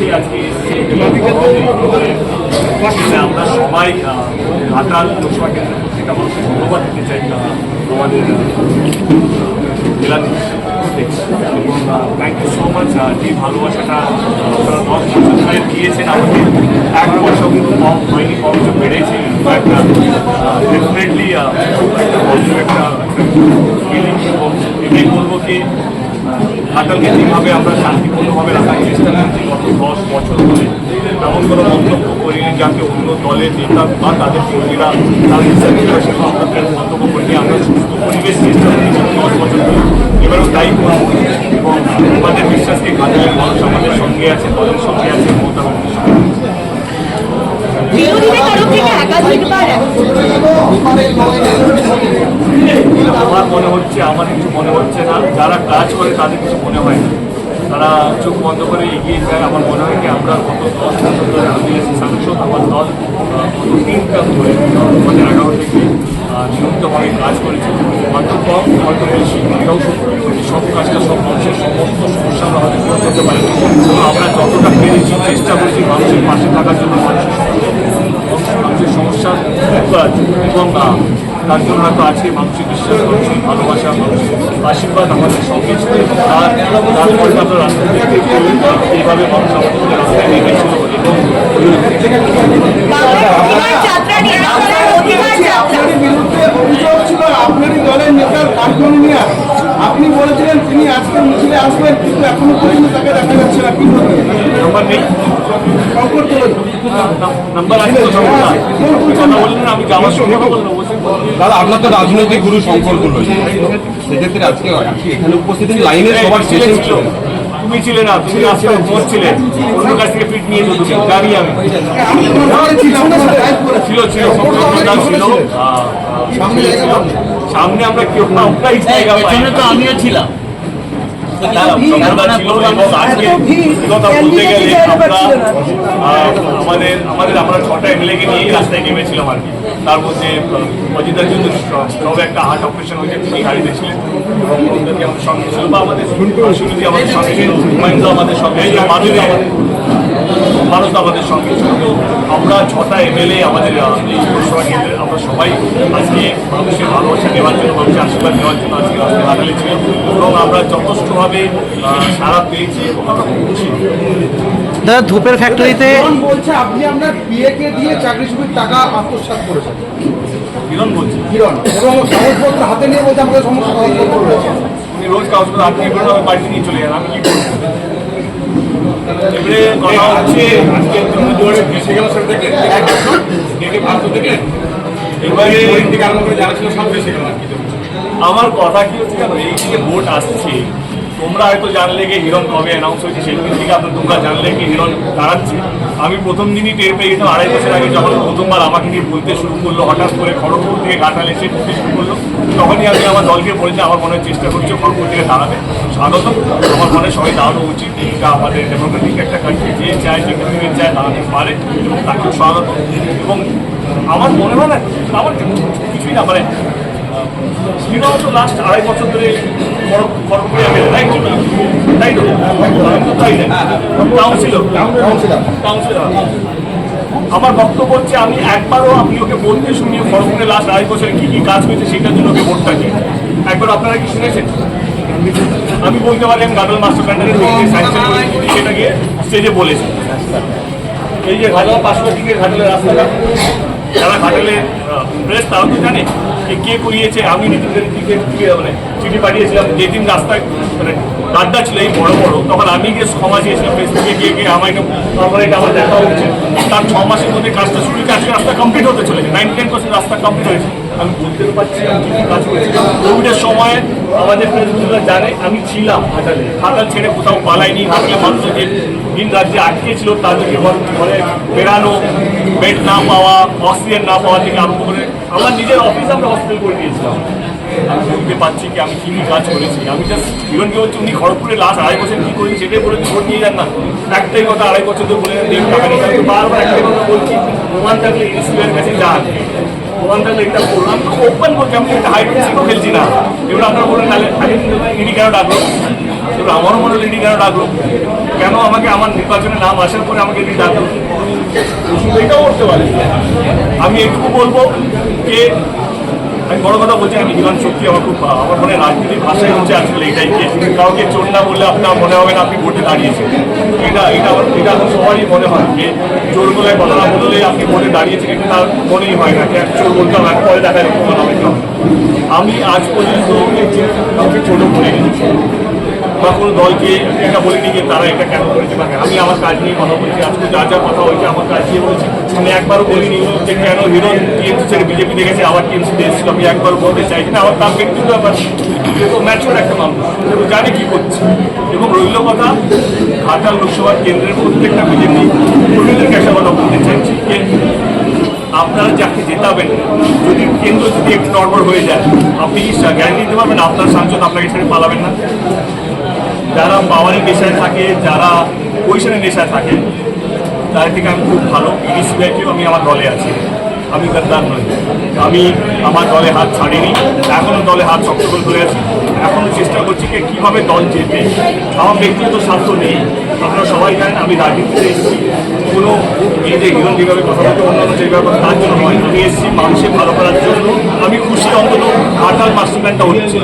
নিজের আজকে আমরা সবাই ঘাটাল লোকসভা কেন্দ্রের প্রত্যেকটা মানুষকে ধন্যবাদ দিতে চাই আমাদের থ্যাংক ইউ সো মাচ যে ভালোবাসাটা আপনারা দশ বছর ধরে দিয়েছেন আমাকে। এক বছর কিন্তু কম হয়নি কম বেড়েছে। ইনফ্যাক্ট ডেফিনেটলি একটা একটা ফিলিং এবং বলব কি ঘাটালকে যেভাবে আমরা শান্তিপূর্ণভাবে রাখার চেষ্টা করছি গত দশ বছর ধরে, তেমন কোনো মন্তব্য করিনি যাতে অন্য দলের নেতা বা তাদের কর্মীরা তাদের সেটা আমরা মন্তব্য করিনি, আমরা সুস্থ পরিবেশ চেষ্টা করছি দশ বছর ধরে এবারও তাই করব এবং আমাদের বিশ্বাসকে ঘাটালের মানুষ আমাদের সঙ্গে আছে, দলের সঙ্গে আছে মমতা। আমার মনে হচ্ছে, আমার কিছু মনে হচ্ছে না। যারা কাজ করে তাদের কিছু মনে হয় না। তারা চোখ বন্ধ করে এগিয়ে যায়। আমার মনে হয় কি, আমরা গত দশ বছর আমি সাংসদ, আমার দল গত তিন কাজ ধরে আমাদের এগারো থেকে নিয়মিতভাবে কাজ করেছে। হয়তো কম হয়তো বেশি এটাও। সব কাজটা, সব মানুষের সমস্ত সমস্যা আমরা হয়তো করতে পারি আমরা যতটা পেরেছি, চেষ্টা করেছি মানুষের পাশে থাকার জন্য, মানুষের করার জন্য এবং তার জন্য হয়তো আজকে মানুষের বিশ্বাস মানুষের ভালোবাসা মানুষের আশীর্বাদ আমাদের সঙ্গে ছিল। তার তারপরে আমরা রাস্তা দেখতে এইভাবে মানুষ আমাদের রাস্তায় নেমেছিল এবং আপনি বলেছিলেন তিনি আজকে মিছিলে আসবেন কিন্তু এখনও পর্যন্ত তাকে দেখা যাচ্ছে না। কি নাম্বার নেই নাম্বার আছে তো সমস্যা কথা বললেন আমি যাওয়ার সঙ্গে দাদা আপনার তো রাজনৈতিক গুরু শঙ্কর গুরু সেক্ষেত্রে আজকে এখানে উপস্থিত লাইনের সবার শেষে ছিল তুমি ছিলে না তুমি আসলে মোট ছিলে। অন্য কাছ থেকে পিট নিয়ে যেত জানি আমি। ছিল ছিল ছিল। আহ, আহ, ছিল। সামনে আমরা কেউ না আমরাই জায়গা পাই আমিও ছিলাম। আমাদের আমাদের আমরা ছটা এমএলএকে নিয়েই রাস্তায় নেমেছিলাম আর কি তার মধ্যে অজিতার জন্য একটা হার্ট অপারেশন হয়েছে তিনি গাড়িতে ছিলেন এবং সঙ্গে বা আমাদের সুনীতি আমাদের সঙ্গে মানুষ আমাদের সঙ্গে আমরা ছটা এমএলএ আমাদের এই লোকসভা কেন্দ্রে আমরা সবাই আজকে মানুষের ভালোবাসা নেওয়ার জন্য মানুষের আশীর্বাদ নেওয়ার জন্য আজকে রাস্তায় এবং আমরা যথেষ্টভাবে সাড়া পেয়েছি এবং আমরা খুশি। দাদা ধূপের ফ্যাক্টরিতে বলছে আপনি আপনার বিয়েকে দিয়ে চাকরি সুবির টাকা আত্মসাৎ করেছেন। কিরণ বলছি। কিরণ এবং কাগজপত্র হাতে নিয়ে বলছে আমাদের সমস্ত কাগজপত্র রয়েছে। উনি রোজ কাগজপত্র করে আমার বাড়িতে নিয়ে চলে যান আমি কি করব? এবারে কথা হচ্ছে আজকে তুমি জোরে ভেসে গেল সেটা থেকে ডেকে ফালতু থেকে। এবারে থেকে আরম্ভ করে যারা ছিল সব ভেসে গেল আমার কথা কি হচ্ছে কেন এই যে ভোট আসছে। তোমরা হয়তো জানলে কি হিরণ কবে অ্যানাউন্স হয়েছে সেদিন থেকে আপনার তোমরা জানলে কি হিরণ দাঁড়াচ্ছে। আমি প্রথম দিনই টের পেয়ে গেছিলাম, আড়াই বছর আগে যখন প্রথমবার আমাকে নিয়ে বলতে শুরু করল, হঠাৎ করে খড়গপুর থেকে ঘাটাল এসে বলতে শুরু করল, তখনই আমি আমার দলকে বলেছি, আমার মনে চেষ্টা করছি খড়গপুর থেকে দাঁড়াবে স্বাগত, আমার মনে সবাই দাঁড়ানো উচিত এটা আমাদের ডেমোক্রেটিক একটা কান্ট্রি যে চায়, যে কেন্দ্রে চায়, দাঁড়াতে পারে, এবং তাকেও স্বাগত। এবং আমার মনে হয় না, আমার কিছুই না মানে শ্রীরাম তো লাস্ট আড়াই বছর ধরে তাই তো তাই আমার বক্তব্য হচ্ছে আমি একবারও আপনি ওকে বলতে শুনি খড়গপুরে লাস্ট আড়াই বছরে কি কি কাজ হয়েছে সেটার জন্য ওকে ভোটটা দিই একবার আপনারা কি শুনেছেন? আমি বলতে পারি, আমি গাডল মাস্টার প্ল্যানের স্যাংশন করেছি সেটা গিয়ে স্টেজে বলেছি। এই যে ঘাটাল দিকে ঘাটালের রাস্তাটা, যারা ঘাটালে প্রেস তারা তো জানে। যে কে করিয়েছে আমি নীতিদের দিকে মানে চিঠি পাঠিয়েছিলাম, যেদিন রাস্তায় মানে গাড্ডা ছিল এই বড় বড়, তখন আমি গিয়ে ক্ষমা চেয়েছিলাম ফেসবুকে গিয়ে গিয়ে আমার এটা আমার দেখা হচ্ছে তার ছ মাসের মধ্যে কাজটা শুরু আজকে রাস্তা কমপ্লিট হতে চলেছে নাইনটি টেন পার্সেন্ট রাস্তা কমপ্লিট হয়েছে। আমি বলতে পারছি আমি কী কাজ করেছি কোভিডের সময় আমাদের প্রেসিডেন্টরা জানে, আমি ছিলাম হাটালে হাটাল ছেড়ে কোথাও পালাইনি হাটালে মানুষকে দিন রাজ্যে আটকে ছিল, তাদেরকে ঘর- বেরানো বেড না পাওয়া অক্সিজেন না পাওয়া থেকে আরম্ভ করে আমার নিজের অফিস আমরা হসপিটাল করে দিয়েছিলাম। আমি বুঝতে পারছি কি, আমি কী কী কাজ করেছি? আমি জাস্ট ইভেনকে বলছি, উনি খড়গপুরে লাস্ট আড়াই বছর কী করেছি সেটাই বলে ভোট নিয়ে যান না। একটাই কথা আড়াই বছর ধরে বলে দেড় টাকা নিয়ে যান। বারবার একটাই কথা বলছি, প্রমাণ থাকলে এসবিআইয়ের কাছে যান প্রমাণ থাকলে এটা করলাম ওপেন বলছি, আমি একটা সিটও খেলছি না। এবার আপনারা বললেন তাহলে ইডি কেন ডাকলো? এবার আমারও মনে হলো ইডি কেন ডাকলো? কেন আমাকে আমার নির্বাচনের নাম আসার পরে আমাকে ইডি ডাকলো? এটাও করতে পারে আমি এটুকু বলব যে, আমি বড় কথা বলছি আমি জীবন সত্যি আমার খুব, আমার মনে রাজনীতির ভাষায় হচ্ছে আসলে এইটাই যে, কাউকে চোর না বললে আপনার মনে হবে না আপনি ভোটে দাঁড়িয়েছেন এটা এটা এটা সবারই মনে হয় যে, চোর বলে কথা না বললে আপনি ভোটে দাঁড়িয়েছেন, এটা তার মনেই হয় না যে চোর বলতে হবে পরে দেখা যাবে। আমি আজ পর্যন্ত কাউকে ছোট করিনি বা কোনো দলকে এটা বলিনি যে তারা এটা কেন করেছে বা আমি আমার কাজ নিয়ে কথা বলছি, আজকে যা যা কথা হয়েছে আমার কাজ নিয়ে বলেছি। আমি একবারও বলিনি যে কেন হিরো টিএমসি ছেড়ে বিজেপি দেখেছে আবার টিএমসি এসেছিল, আমি একবার বলতে চাইছি না। আমার তার ব্যক্তিগত ব্যাপার তো ম্যাচুর একটা মানুষ এবং জানে কী করছে। এবং রইল কথা, ঘাটাল লোকসভা কেন্দ্রের প্রত্যেকটা বিজেপি কর্মীদেরকে একটা কথা বলতে চাইছি আপনারা যাকে জেতাবেন, যদি কেন্দ্র যদি একটু নড়বড় হয়ে যায়, আপনি গ্যারান্টি দিতে পারবেন, আপনার সাংসদ আপনাকে ছেড়ে পালাবেন না। যারা পাওয়ারি নেশায় থাকে, যারা পয়সানের নেশায় থাকে তাদের থেকে আমি খুব ভালো। সিবিআইকেও আমি আমার দলে আছি। আমি গদ্দার নই। আমি আমার দলে হাত ছাড়িনি। এখনও দলে হাত শক্ত করে ধরে আছি। এখনও চেষ্টা করছি যে কীভাবে দল যেতে আমার ব্যক্তিগত স্বার্থ নেই। আপনারা সবাই জানেন, আমি রাজনীতিতে এসেছি। কোনো এই যে হিরণ যেভাবে কথা বলতে অন্যান্য যেভাবে তার জন্য নয়। আমি এসেছি মানুষের ভালো করার জন্য। আমি খুশি অন্তত ঘাটাল মাস্টার প্ল্যানটা হচ্ছে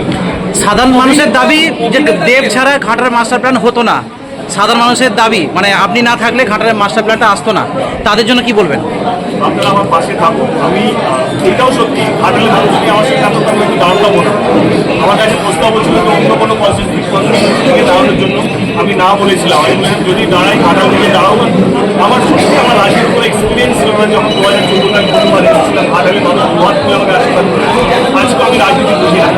সাধারণ মানুষের দাবি যে দেব ছাড়া ঘাটার মাস্টার প্ল্যান হতো না। সাধারণ মানুষের দাবি মানে আপনি না থাকলে ঘাটার মাস্টার প্ল্যানটা আসতো না। তাদের জন্য কি বলবেন? আপনারা আমার পাশে থাকুন। আমি এটাও সত্যি ঘাটালে মানুষ আমার সিদ্ধান্ত আমি একটু আমার কাছে প্রস্তাব ছিল তো অন্য কোনো থেকে দাঁড়ানোর জন্য আমি না বলেছিলাম। আমি যদি দাঁড়াই, ঘাটাল থেকে দাঁড়াবো আমার সত্যি আমার রাজনীতির এক্সপিরিয়েন্স ছিল যখন দু হাজার চোদ্দ আমি প্রথমবার এসেছিলাম ঘাটালে মানুষ খুলে আমাকে আশীর্বাদ করে আজকে আমি রাজনীতি বুঝি না।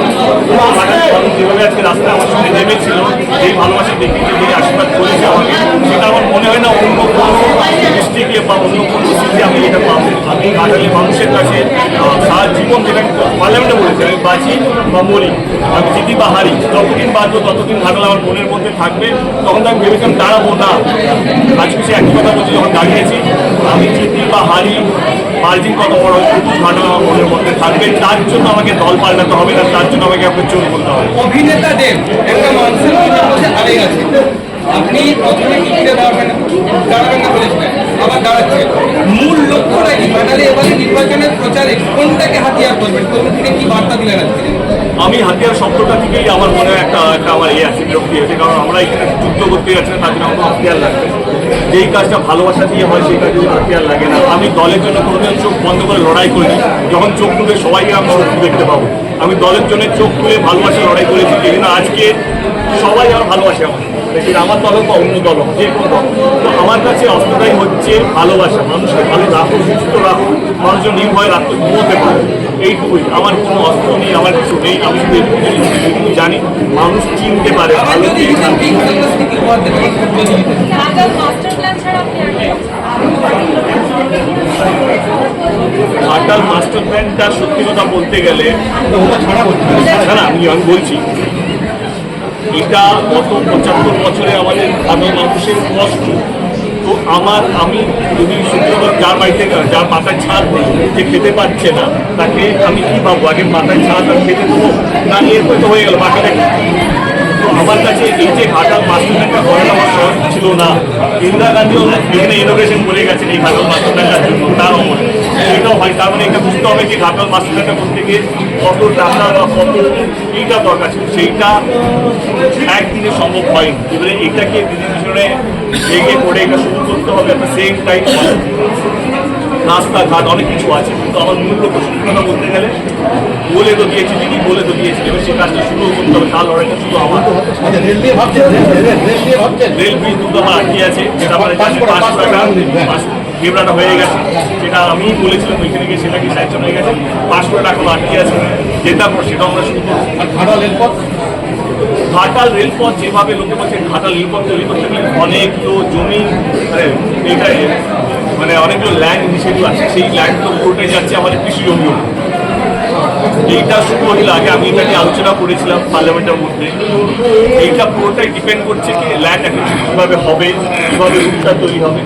যেভাবে আজকে রাস্তায় আমার সঙ্গে নেমেছিল, এই ভালোবাসা দেখিয়েছে যে আশীর্বাদ করেছে আমাকে। সেটা আমার মনে হয় না অন্য কোনো ডিস্ট্রিক্টে বা অন্য কোনো সিটে আমি এটা পাবো। আমি ঘাটালি মানুষের কাছে সারা জীবন যেটা পার্লামেন্টে বলেছি, আমি বাঁচি বা মরি আমি জিতি বা হারি, যতদিন বাঁচবো, ততদিন ঘাটাল আমার মনের মধ্যে থাকবে। তখন আমি ভেবেছিলাম দাঁড়াবো না। আজকে সে একই কথা বলছি, যখন দাঁড়িয়েছি আমি জিতি বা হারি মার্জিন কত বড় শুধু মনের মধ্যে থাকবে তার জন্য আমাকে দল পাল্টাতে হবে না তার জন্য আমাকে আপনার চোখ বলতে হবে। অভিনেতা দেব একটা মানুষের বসে আড়াই আছে। আপনি প্রথমে টিকিটে দাঁড়াবেন দাঁড়াবেন না বলেছিলেন আবার দাঁড়াচ্ছেন মূল লক্ষ্যটা কি? ঘাটালে এবারে নির্বাচনের প্রচারে কোনটাকে হাতিয়ার করবেন? কোন থেকে কি বার্তা দিলেন আজকে? আমি হাতিয়ার শব্দটা থেকেই আমার মনে হয় একটা একটা আমার ইয়ে আছে বিরক্তি আছে কারণ আমরা এখানে যুদ্ধ করতে যাচ্ছি না তার জন্য আমার হাতিয়ার লাগবে। যেই কাজটা ভালোবাসা দিয়ে হয় সেই কাজে আর লাগে না। আমি দলের জন্য কোনোদিন চোখ বন্ধ করে লড়াই করিনি। যখন চোখ তুলে সবাইকে আমি দেখতে পাবো। আমি দলের জন্য চোখ তুলে ভালোবাসা লড়াই করেছি। জন্য আজকে সবাই আমার ভালোবাসে আমার সেটা আমার দল বা অন্য দল হোক যে কোনো তো আমার কাছে অস্ত্রটাই হচ্ছে ভালোবাসা। মানুষকে ভালো রাখো সুস্থ রাখো মানুষ যেন নির্ভয় রাখতে ঘুমোতে পারে। এইটুকুই। আমার কোনো অস্ত্র নেই আমার কিছু নেই আমি শুধু এইটুকু জানি মানুষ চিনতে পারে ভালো মাস্টার প্ল্যানটা সত্যি কথা বলতে গেলে না আমি বলছি এটা গত পঁচাত্তর বছরে আমাদের ঘাটাল মানুষের কষ্ট। তো আমার, আমি যদি কথা যার বাড়িতে যার মাথায় ছাদ যে খেতে পারছে না, তাকে আমি কি ভাববো? আগে মাথায় ছাদ আর খেতে দেবো? না এরপর তো হয়ে গেল বাকিটা আমার কাছে এই যে ঘাটাল প্ল্যানটা করাটা আমার সহজ ছিল না, ইন্দিরা গান্ধীও এখানে ইনোভেশন করে গেছেন এই ঘাটাল মাস্টার প্ল্যানটার জন্য, তার অমরে। এটাও হয় তার মানে এটা বুঝতে হবে যে ঘাটাল মাস্টার প্ল্যানটা করতে গিয়ে কত টাকা বা কত এইটা দরকার ছিল। সেইটা একদিনে সম্ভব হয়নি। এবারে এটাকে দিনের পিছনে ভেঙে পড়ে এটা শুরু করতে হবে একটা সেম টাইম রাস্তাঘাট অনেক কিছু আছে। কিন্তু আমার মূল লক্ষ্য সত্যি কথা বলতে গেলে বলে তো দিয়েছি দিদি বলে তো দিয়েছি। এবার সেই কাজটা শুরু করতে হবে তার লড়াইটা শুধু আমার। রেল ব্রিজ দুটো আমার আটকে আছে। যেটা আমার পাঁচশো টাকা বিবরাটা হয়ে গেছে। যেটা আমি বলেছিলাম ওইখানে গিয়ে সেটা কি স্যাংশন হয়ে গেছে। টাকা এখনও আটকে আছে। যেটা পর সেটা আমরা শুরু করব ঘাটাল রেলপথ? যেভাবে লোকে বলছে ঘাটাল রেলপথ তৈরি করতে গেলে অনেকগুলো জমি মানে এটা মানে অনেকগুলো ল্যান্ড ইনিশিয়েটিভ আছে। সেই ল্যান্ড তো কোর্টে যাচ্ছে আমাদের কৃষি জমি এইটা শুরু হইলে আগে আমি এটা নিয়ে আলোচনা করেছিলাম পার্লামেন্টের মধ্যে। এইটা পুরোটাই ডিপেন্ড করছে কি ল্যান্ড অ্যাকুইজিশন কীভাবে হবে কীভাবে রুটটা তৈরি হবে।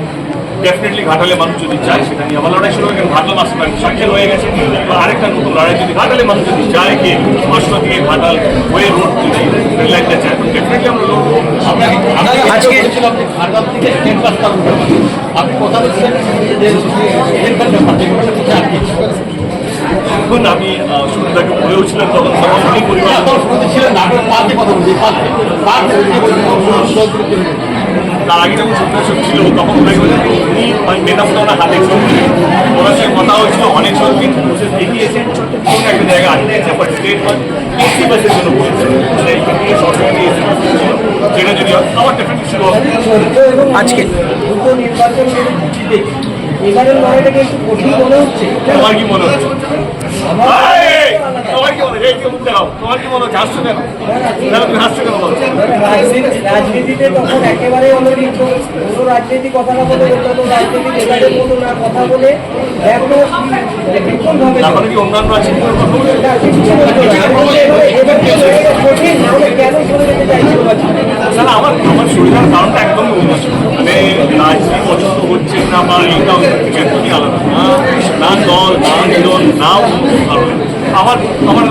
ডেফিনেটলি ঘাটালে মানুষ যদি চায় সেটা নিয়ে আমার লড়াই শুরু হবে কারণ ঘাটাল মাস্টার সাক্ষের হয়ে গেছে। বা আরেকটা নতুন লড়াই যদি ঘাটালে মানুষ যদি চায় কি পাঁচশো থেকে ঘাটাল হয়ে রোড তৈরি রেল লাইনটা চায় তো ডেফিনেটলি আমরা লড়বো। আজকে ঝাড়গ্রাম থেকে স্টেট বাস আপনি কথা এখন আমি সুবিধাকে বলেওছিলাম তখন তখন উনি পরিবার ছিলেন না আপনারা পার্কে কথা বলছি পার্কে পার্কে তার আগে যখন সন্ত্রাসক ছিল তখন ওনাকে উনি ওই মেধাফটা ওনার হাতে ছিল। ওনার সঙ্গে কথা হচ্ছিল অনেক সময় কিন্তু বসে দেখিয়েছেন। কোন একটা জায়গা আটকেছে বাট স্টেট বাস এসি বাসের জন্য বলেছে। মানে ছিল যেটা যদি আমার ডেফিনেটলি শুরু হবে আজকে দুটো নির্বাচন এবারের লড়াইটাকে একটু কঠিন মনে হচ্ছে তোমার কি মনে হচ্ছে? তোমার কি মনে হচ্ছে এই, কেউ মুখ দেখাও। তোমার কি মনে হচ্ছে হাসছো কেন? কেন তুমি হাসছো কেন বলো? রাজনীতিতে তখন একেবারে অলরেডি কোনো রাজনীতি কথা না বলে অন্যান্য রাজনীতি নেতাদের মতো না কথা বলে ভাবে কি অন্যান্য কথা? কঠিন নাহলে কেন যেতে আমার আমার শরীরের কারণটা একদমই অন্য মানে রাজনীতি পছন্দ হচ্ছে না বা এইটা থেকে একদমই আলাদা না। দল না নিদল না অন্য কারণ। আমার আমার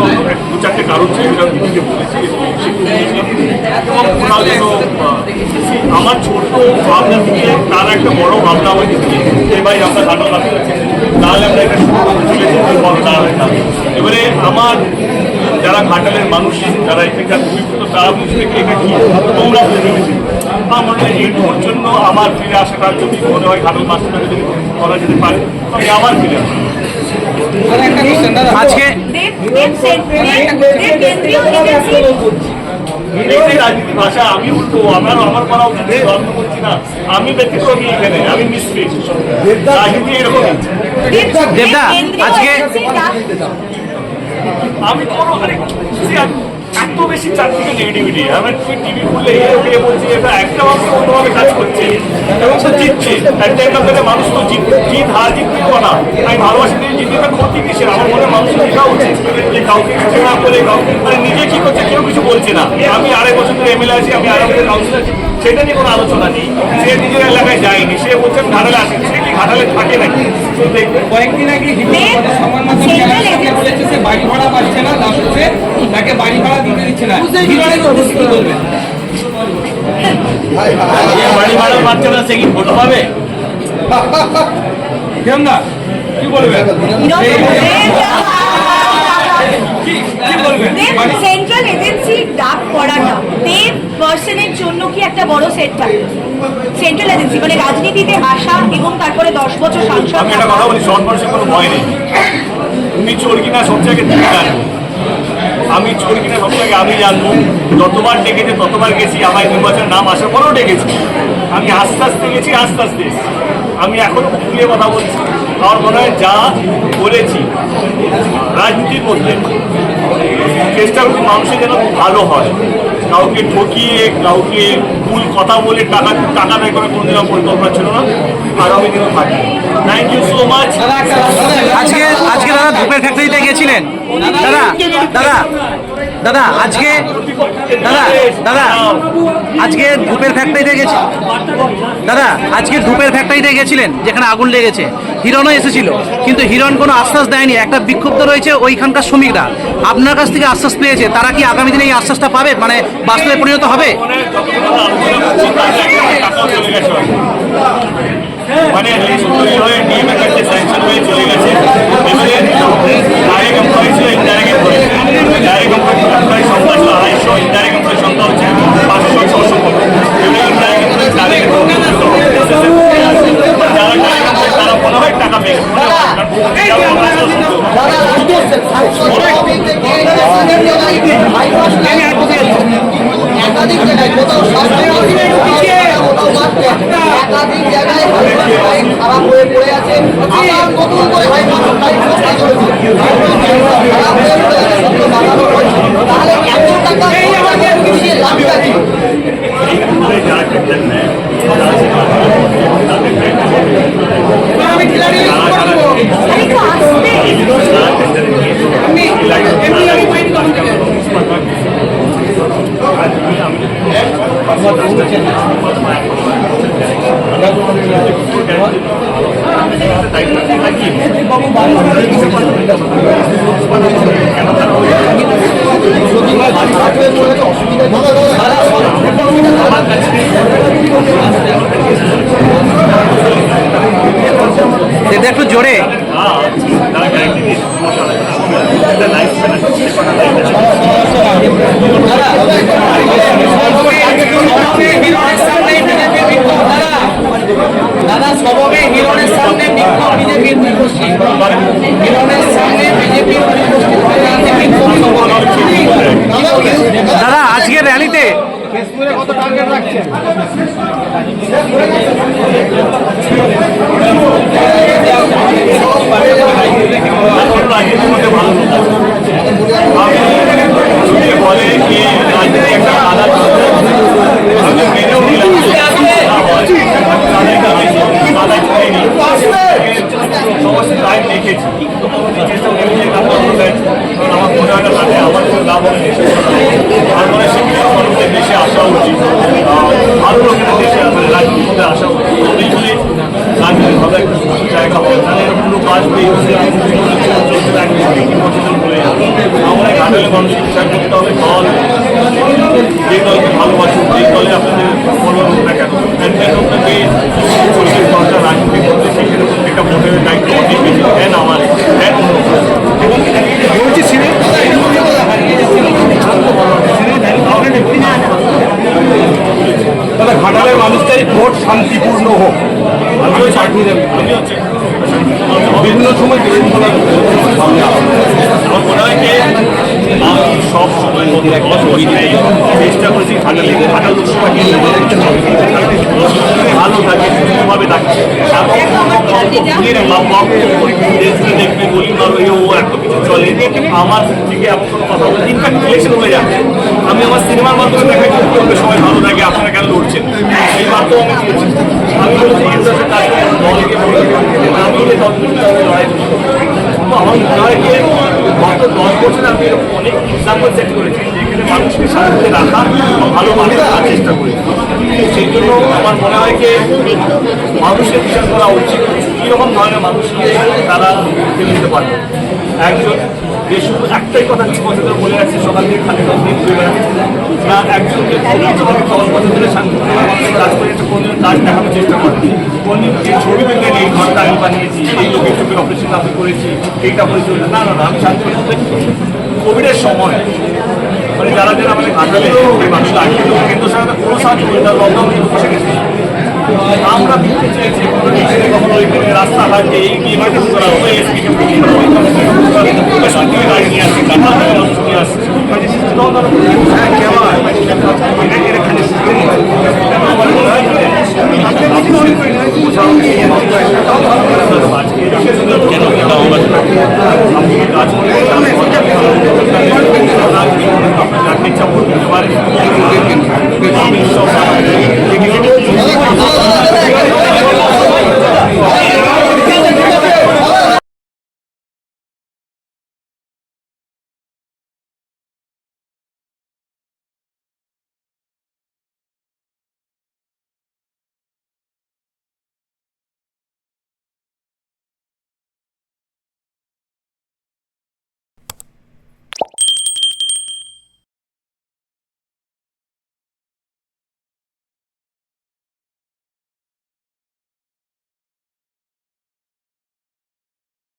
দু চারটে কারণ ছিল যেটা দিদিকে বলেছি, এবং আমার ছোট ভাবনা থেকে তার একটা বড় ভাবনা আমার দিকে যে ভাই, আমরা ঘাটাল কাছে তাহলে আমরা বড় না এবারে আমার যারা ঘাটালের মানুষ, যারা এখানকার তারা বুঝবে কি এটা কি, তোমরা মনে হয় এইটুকুর জন্য আমার ফিরে আসাটা যদি মনে হয়, ঘাটাল মাস্টারটাকে যদি করা যেতে পারে আমি আবার ফিরে আসব একটা আজকে দেব দেব সেন- দেব দেব কেন্দ্রীয় এজেন্সি এই রাজনীতি ভাষা আমি উল্টো আমার আমার করা উচিত গল্প করছি না। আমি ব্যক্তিক্রমী এখানে আমি মিসফিট রাজনীতি এরকম দেবদা, আজকে- আমি কোনো see, আমি এত বেশি চারদিকে নেগেটিভিটি আমি তুমি টিভি খুললে এ বলছি এটা একটা মানুষ অন্যভাবে কাজ করছে। এবং তো জিতছে। একটা একটা মানুষ তো জিত জিত হার জিত না কিসের? আমার মনে মানুষের শেখা উচিত। যে কাউকে কিছু না করে কাউকে মানে নিজে কি করছে কেউ কিছু বলছে না। আমি আড়াই বছর ধরে এমএলএ আছি আমি আড়াই বছর কাউন্সিল আছি। সেটা নিয়ে কোনো আলোচনা নেই। সে নিজের এলাকায় যায়নি। সে বলছে ঘাটালে আসি। সে কি ঘাটালে থাকে নাকি? তো দেখবে কয়েকদিন আগে। বলেছে সে বাড়ি ভাড়া পাচ্ছে না দাসপুরে তাকে বাড়ি ভাড়া দিতে দিচ্ছে না। কি বলবেন বাড়ি ভাড়া পাচ্ছে না সে কি ভোট পাবে? হিরণদা কি সেন্ট্রাল এজেন্সির ডাক পড়াটা দেব পার্সনের জন্য কি একটা বড় সেটব্যাক সেন্ট্রাল এজেন্সি মানে রাজনীতিতে আসা এবং তারপরে দশ বছর সাংসদ আমি একটা কথা বলি মানুষের কোনো ভয় নেই। তুমি চোর কিনা সব জায়গায় জানব আমি চোর কিনা সব জায়গায় আমি জানব। যতবার ডেকেছে ততবার গেছি। আমার নির্বাচনের নাম আসার পরেও ডেকেছি। আমি আস্তে আস্তে গেছি আস্তে আস্তে। আমি এখনও খুলে কথা বলছি। আমার মনে হয় যা করেছি। রাজনীতির মধ্যে। চেষ্টা করছি মানুষের যেন ভালো হয়। কাউকে ঠকিয়ে কাউকে ভুল কথা বলে টাকা টাকা ব্যয় করে কোনোদিন আমার পরিকল্পনা ছিল না। আগামী দিনও থাকি। থ্যাংক ইউ সো দাদা, আজকে আজকে দাদা ধূপের ফ্যাক্টরিতে গেছিলেন দাদা দাদা দাদা, আজকে, দাদা দাদা, আজকে ধূপের ফ্যাক্টরিতে গেছি। দাদা, আজকে ধূপের ফ্যাক্টরিতে গেছিলেন, যেখানে আগুন লেগেছে। হিরণও এসেছিল, কিন্তু হিরণ কোনো আশ্বাস দেয়নি। একটা বিক্ষুব্ধ রয়েছে ওইখানকার শ্রমিকরা। আপনার কাছ থেকে আশ্বাস পেয়েছে। তারা কি আগামী দিনে এই আশ্বাসটা পাবে? মানে বাস্তবে পরিণত হবে? মনে আমি বলেছি ইন্টারেস্টের কাজ আমি বলে আমার মনে হয় কি গত দশ বছর আমি অনেক এক্সাম্পল সেট করেছি যেখানে মানুষকে সাহায্যে রাখা ভালো মানুষ রাখার চেষ্টা করেছি সেই জন্য আমার মনে হয় কি মানুষের বিচার করা উচিত কীরকম ধরনের মানুষকে তারা নিতে পারবে একজন দেশু একটাই কথা আমি পছন্দ বলে রাখছি, সকাল থেকে খালি দশ দিন ধরে না, একজনকে দশ বছর ধরে শান্তিপূর্ণ কাজ করে একটা কোন কাজ দেখানোর চেষ্টা করছি। কোন এই ছবি তুলে এই ঘরটা আমি বানিয়েছি এই লোকের চোখের অপারেশন করেছি এইটা করেছি না না না, আমি কোভিডের সময় মানে যারা যারা আমাদের ঘাটালে মানুষটা কিন্তু সরকার কোনো সাহায্য করে তার লকডাউন কিন্তু ফসে গেছে। আমরা দেখতে চাইছি কখনো এখানে রাস্তাঘাটে এই বিভাজন করা হবে এসপিকে নিয়ে আসছে কাঁথা নিয়ে আসছে কাজ করতে পারে